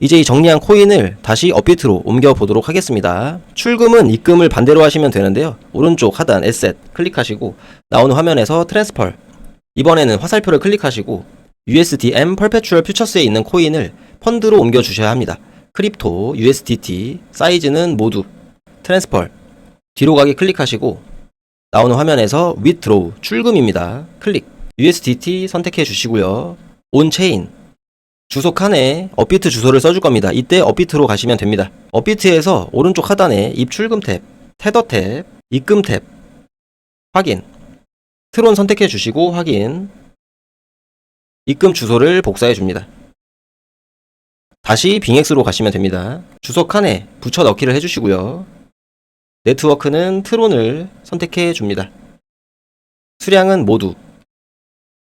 이제 이 정리한 코인을 다시 업비트로 옮겨 보도록 하겠습니다. 출금은 입금을 반대로 하시면 되는데요. 오른쪽 하단 에셋 클릭하시고 나오는 화면에서 트랜스펄 이번에는 화살표를 클릭하시고 USDM 퍼페추얼 퓨처스에 있는 코인을 펀드로 옮겨 주셔야 합니다. 크립토, USDT, 사이즈는 모두 트랜스펄 뒤로 가기 클릭하시고 나오는 화면에서 withdraw 출금입니다. 클릭 USDT 선택해 주시고요. 온체인 주소 칸에 업비트 주소를 써줄 겁니다. 이때 업비트로 가시면 됩니다. 업비트에서 오른쪽 하단에 입출금 탭, 테더 탭, 입금 탭 확인 트론 선택해 주시고 확인 입금 주소를 복사해 줍니다. 다시 빙엑스로 가시면 됩니다. 주소 칸에 붙여 넣기를 해주시고요. 네트워크는 트론을 선택해 줍니다. 수량은 모두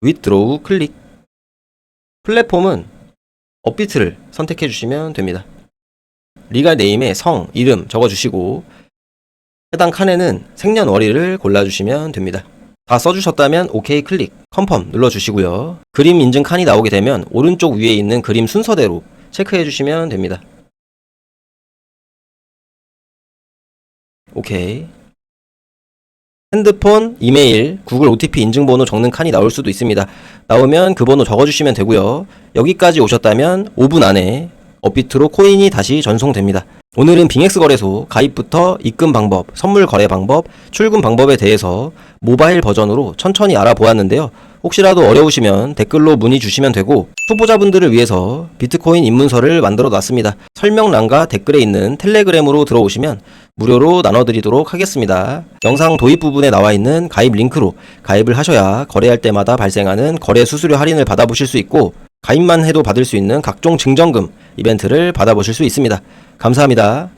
withdraw 클릭 플랫폼은 업비트를 선택해 주시면 됩니다. 리갈 네임에 성, 이름 적어주시고 해당 칸에는 생년월일을 골라주시면 됩니다. 다 써주셨다면 OK 클릭, 컨펌 눌러주시고요. 그림 인증 칸이 나오게 되면 오른쪽 위에 있는 그림 순서대로 체크해 주시면 됩니다. 오케이. 핸드폰, 이메일, 구글 OTP 인증번호 적는 칸이 나올 수도 있습니다. 나오면 그 번호 적어주시면 되고요. 여기까지 오셨다면 5분 안에 업비트로 코인이 다시 전송됩니다. 오늘은 빙엑스 거래소 가입부터 입금 방법, 선물 거래 방법, 출금 방법에 대해서 모바일 버전으로 천천히 알아보았는데요. 혹시라도 어려우시면 댓글로 문의 주시면 되고 초보자분들을 위해서 비트코인 입문서를 만들어 놨습니다. 설명란과 댓글에 있는 텔레그램으로 들어오시면 무료로 나눠드리도록 하겠습니다. 영상 도입 부분에 나와 있는 가입 링크로 가입을 하셔야 거래할 때마다 발생하는 거래 수수료 할인을 받아보실 수 있고 가입만 해도 받을 수 있는 각종 증정금 이벤트를 받아보실 수 있습니다. 감사합니다.